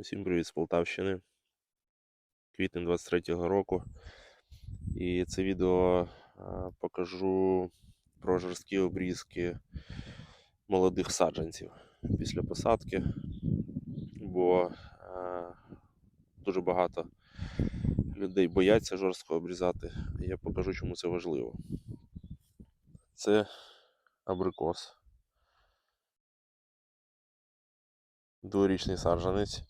Усім привіт з Полтавщини. Квітень 23-го року. І це відео покажу про жорсткі обрізки молодих саджанців після посадки, бо дуже багато людей бояться жорстко обрізати. Я покажу, чому це важливо. Це абрикос. Дворічний саджанець,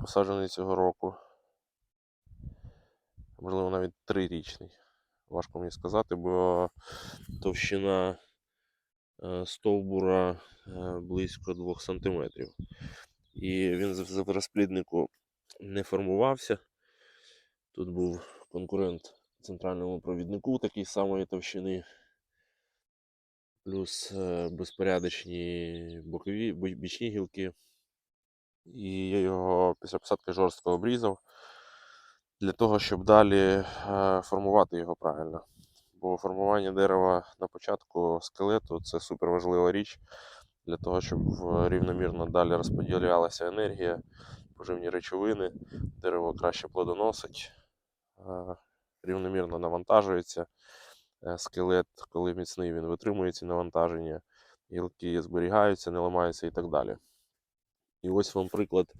посаджений цього року. Можливо, навіть трирічний. Важко мені сказати, бо товщина е, стовбура е, близько 2 см. І він в розпліднику не формувався. Тут був конкурент центральному провіднику такої самої товщини. Плюс е, безпорядочні бокові бічні гілки. І я його після посадки жорстко обрізав для того, щоб далі е, формувати його правильно. Бо формування дерева на початку скелету це супер важлива річ для того, щоб рівномірно далі розподілялася енергія, поживні речовини, дерево краще плодоносить, е, рівномірно навантажується. Е, Скелет, коли міцний, він витримує ці навантаження, гілки зберігаються, не ламаються і так далі. І ось вам приклад,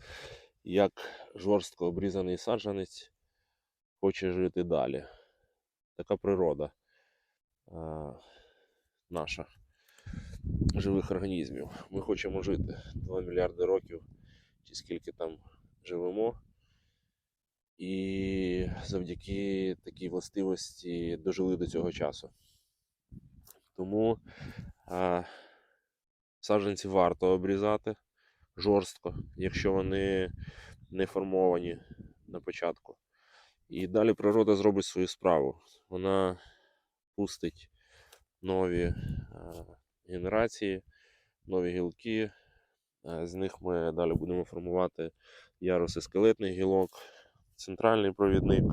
як жорстко обрізаний саджанець хоче жити далі. Така природа а, наша живих організмів. Ми хочемо жити 2 мільярди років, чи скільки там живемо. І завдяки такій властивості дожили до цього часу. Тому а, саджанці варто обрізати жорстко, якщо вони не формовані на початку. І далі природа зробить свою справу. Вона пустить нові е, генерації, нові гілки. Е, З них ми далі будемо формувати яруси скелетних гілок, центральний провідник.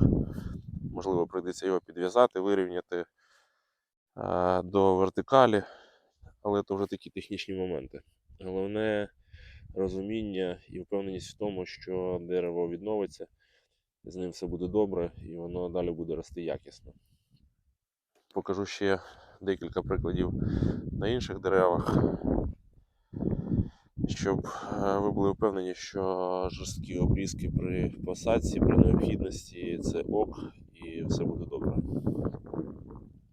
Можливо, прийдеться його підв'язати, вирівняти е, до вертикалі, але це вже такі технічні моменти. Головне розуміння і впевненість в тому, що дерево відновиться, з ним все буде добре і воно далі буде рости якісно. Покажу ще декілька прикладів на інших деревах, щоб е, ви були впевнені, що жорсткі обрізки при посадці, при необхідності це ок і все буде добре.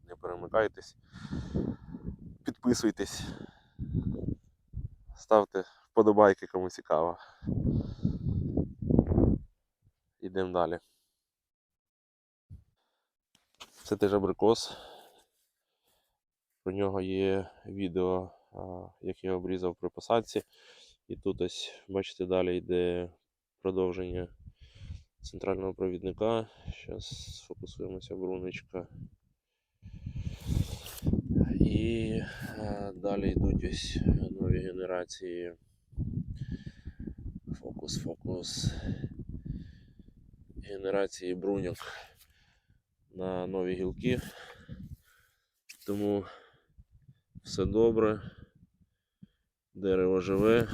Не перемикайтесь, підписуйтесь, ставте вподобайки, кому цікаво. Йдемо далі. Це теж абрикос. Про нього є відео, як я обрізав при посадці. І тут ось, бачите, далі йде продовження центрального провідника. Зараз сфокусуємося бруничка. І а, далі йдуть ось нові генерації. Фокус, фокус. Генерації бруньок на нові гілки. Тому все добре. Дерево живе,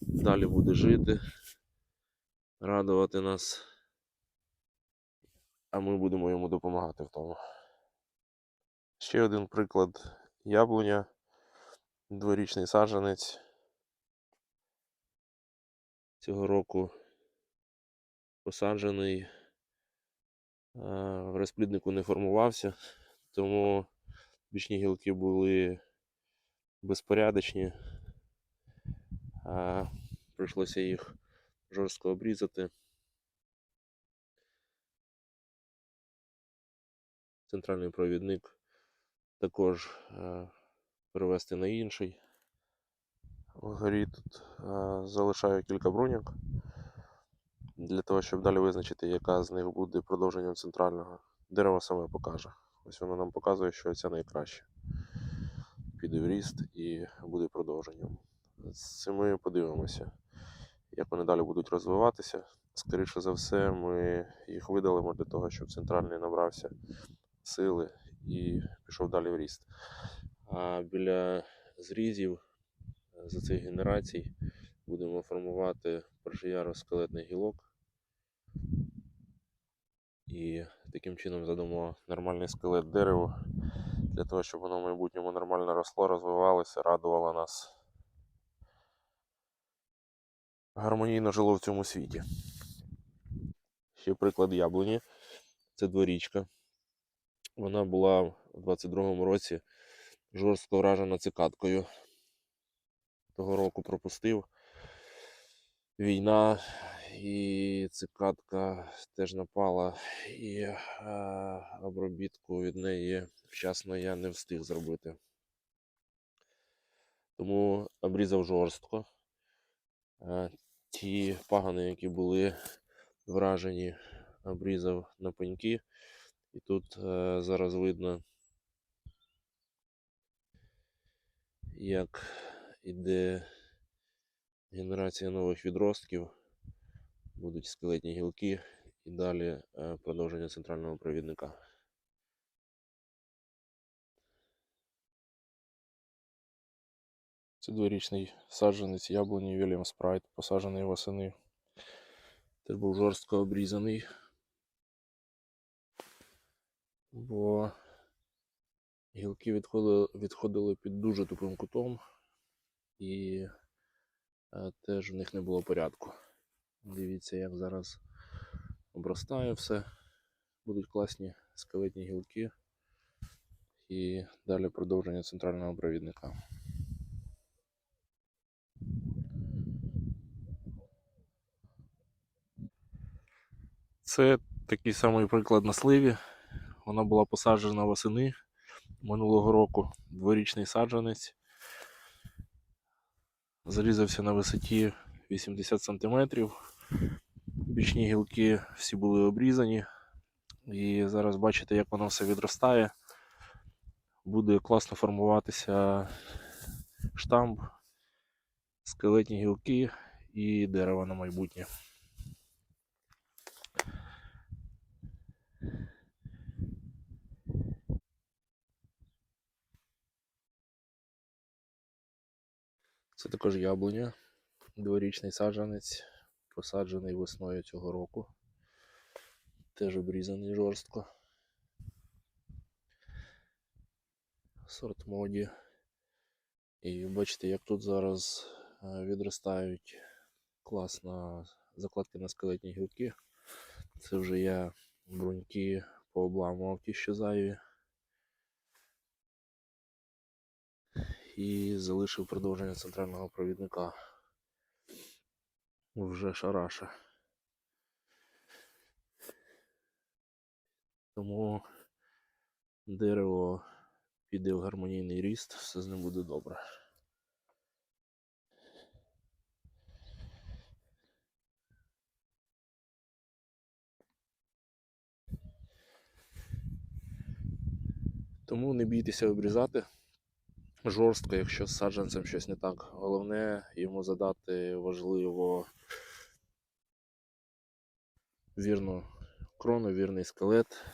далі буде жити, радувати нас, а ми будемо йому допомагати в тому. Ще один приклад яблуня, дворічний саджанець. Цього року посаджений, в розпліднику не формувався, тому бічні гілки були безпорядочні. А, прийшлося їх жорстко обрізати. Центральний провідник також перевести на інший. Вгорі тут е, залишаю кілька бруньок для того, щоб далі визначити, яка з них буде продовженням центрального. Дерево саме покаже. Ось воно нам показує, що ця найкраще. Піде в ріст і буде продовженням. З цим ми подивимося, як вони далі будуть розвиватися. Скоріше за все, ми їх видалимо для того, щоб центральний набрався сили і пішов далі в ріст. А біля зрізів за цих генерацій Будемо формувати скелетних гілок. І таким чином задамо нормальний скелет дереву для того, щоб воно в майбутньому нормально росло, розвивалося, радувало нас. Гармонійно жило в цьому світі. Ще приклад яблуні. Це дворічка. Вона була у 22-му році жорстко вражена цикадкою. Того року пропустив. Війна і цикадка теж напала, і е, обробітку від неї вчасно я не встиг зробити. Тому обрізав жорстко. Е, ті пагани, які були вражені, обрізав на пеньки. І тут е, зараз видно, як іде генерація нових відростків, будуть скелетні гілки і далі е, продовження центрального провідника. Це дворічний саджанець яблуні Вільям Спрайт, посаджений восени. Теж був жорстко обрізаний. Бо гілки відходили, відходили під дуже тупим кутом, і е, теж в них не було порядку. Дивіться, як зараз обростає все. Будуть класні скелетні гілки. І далі продовження центрального провідника. Це такий самий приклад на сливі. Вона була посаджена восени минулого року. Дворічний саджанець. Зарізався на висоті 80 см. Бічні гілки всі були обрізані. І зараз бачите, як воно все відростає. Буде класно формуватися штамб, скелетні гілки і дерево на майбутнє. Це також яблуня, дворічний саджанець, посаджений весною цього року. Теж обрізаний жорстко. Сорт моді. І бачите, як тут зараз е, відростають класно закладки на скелетні гілки. Це вже я бруньки пообламував ті, що зайві. І залишив продовження центрального провідника. Вже шараша. Тому дерево піде в гармонійний ріст, все з ним буде добре. Тому не бійтеся обрізати жорстко, якщо з саджанцем щось не так. Головне йому задати важливо вірну крону, вірний скелет,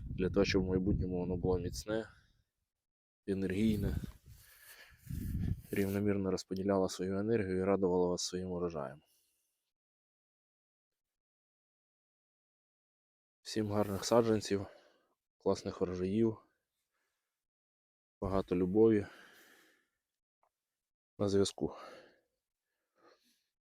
для того, щоб в майбутньому воно було міцне, енергійне, рівномірно розподіляло свою енергію і радувало вас своїм урожаєм. Всім гарних саджанців, класних врожаїв багато любові на зв'язку.